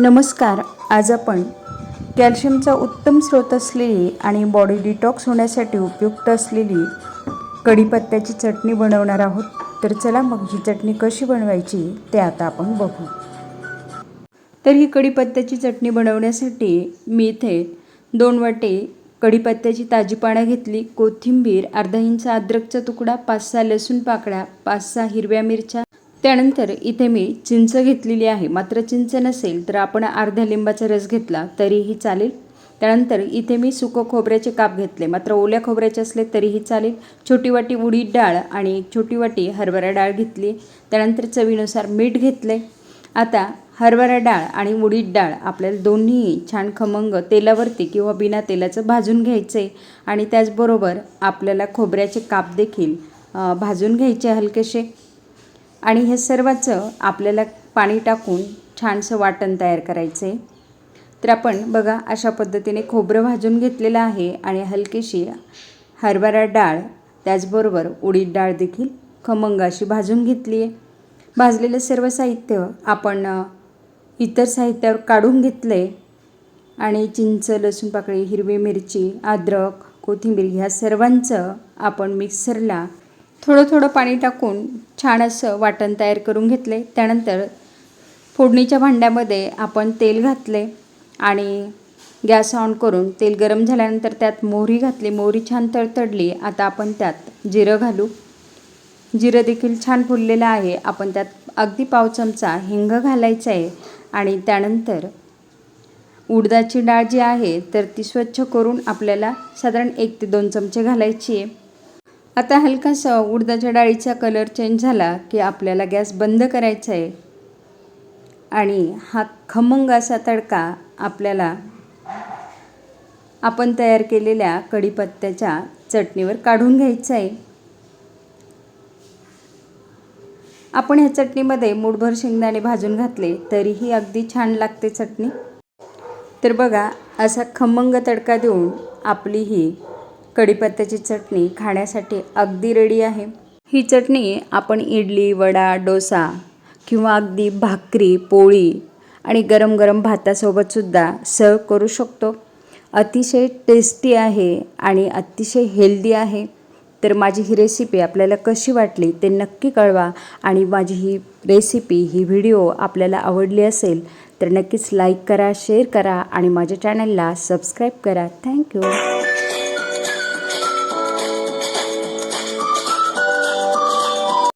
नमस्कार. आज आपण कॅल्शियमचा उत्तम स्रोत असलेली आणि बॉडी डिटॉक्स होण्यासाठी उपयुक्त असलेली कढीपत्त्याची चटणी बनवणार आहोत. तर चला मग ही चटणी कशी बनवायची ते आता आपण बघू. तर ही कढीपत्त्याची चटणी बनवण्यासाठी मी इथे दोन वाटे कढीपत्त्याची ताजी पानं घेतली कोथिंबीर अर्धा इंच अद्रकचा तुकडा पाच सहा लसूण पाकळ्या पाच सहा हिरव्या मिरच्या त्यानंतर इथे मी चिंच घेतलेली आहे. मात्र चिंच नसेल तर आपण अर्ध्या लिंबाचा रस घेतला तरीही चालेल. त्यानंतर इथे मी सुकं खोबऱ्याचे काप घेतले. मात्र ओल्या खोबऱ्याचे असले तरीही चालेल. छोटी वाटी उडीद डाळ आणि एक छोटी वाटी हरभरा डाळ घेतली. त्यानंतर चवीनुसार मीठ घेतले. आता हरभरा डाळ आणि उडीद डाळ आपल्याला दोन्ही छान खमंग तेलावरती किंवा बिना तेलाचं भाजून घ्यायचे आणि त्याचबरोबर आपल्याला खोबऱ्याचे काप देखील भाजून घ्यायचे हलकेसे. आणि हे सर्वाचं आपल्याला पाणी टाकून छानसं वाटण तयार करायचं. आहे तर आपण बघा अशा पद्धतीने खोबरं भाजून घेतलेलं आहे आणि हलकीशी हरभरा डाळ त्याचबरोबर उडीद डाळ देखील खमंग अशी भाजून घेतली आहे. भाजलेलं सर्व साहित्य आपण इतर साहित्यावर काढून घेतलं आहे आणि चिंच लसूण पाकळी हिरवी मिरची अद्रक कोथिंबीर ह्या सर्वांचं आपण मिक्सरला थोडं थोडं पाणी टाकून छान असं वाटण तयार करून घेतले. त्यानंतर फोडणीच्या भांड्यामध्ये आपण तेल घातले आणि गॅस ऑन करून तेल गरम झाल्यानंतर त्यात मोहरी घातली. मोहरी छान तडतडली. आता आपण त्यात जिरं घालू. जिरं देखील छान फुललेलं आहे. आपण त्यात अगदी पाव चमचा हिंग घालायचं आहे आणि त्यानंतर उडदाची डाळ जी आहे तर ती स्वच्छ करून आपल्याला साधारण एक ते दोन चमचे घालायची आहे. आता हलकासा उडदाच्या डाळीचा कलर चेंज झाला की आपल्याला गॅस बंद करायचा आहे. आणि हा खमंग असा तडका आपल्याला आपण तयार केलेल्या कढीपत्त्याच्या चटणीवर काढून घ्यायचा आहे. आपण ह्या चटणीमध्ये मूठभर शेंगदाणे भाजून घातले तरीही अगदी छान लागते चटणी. तर बघा असा खमंग तडका देऊन आपली ही कढीपत्त्याची चटणी खाण्यासाठी अगदी रेडी आहे. ही चटणी आपण इडली वडा डोसा किंवा अगदी भाकरी पोळी आणि गरम गरम भातासोबतसुद्धा सर्व करू शकतो. अतिशय टेस्टी आहे आणि अतिशय हेल्दी आहे. तर माझी ही रेसिपी आपल्याला कशी वाटली ते नक्की कळवा आणि माझी ही रेसिपी ही व्हिडिओ आपल्याला आवडली असेल तर नक्कीच लाईक करा शेअर करा आणि माझ्या चॅनलला सबस्क्राईब करा. थँक्यू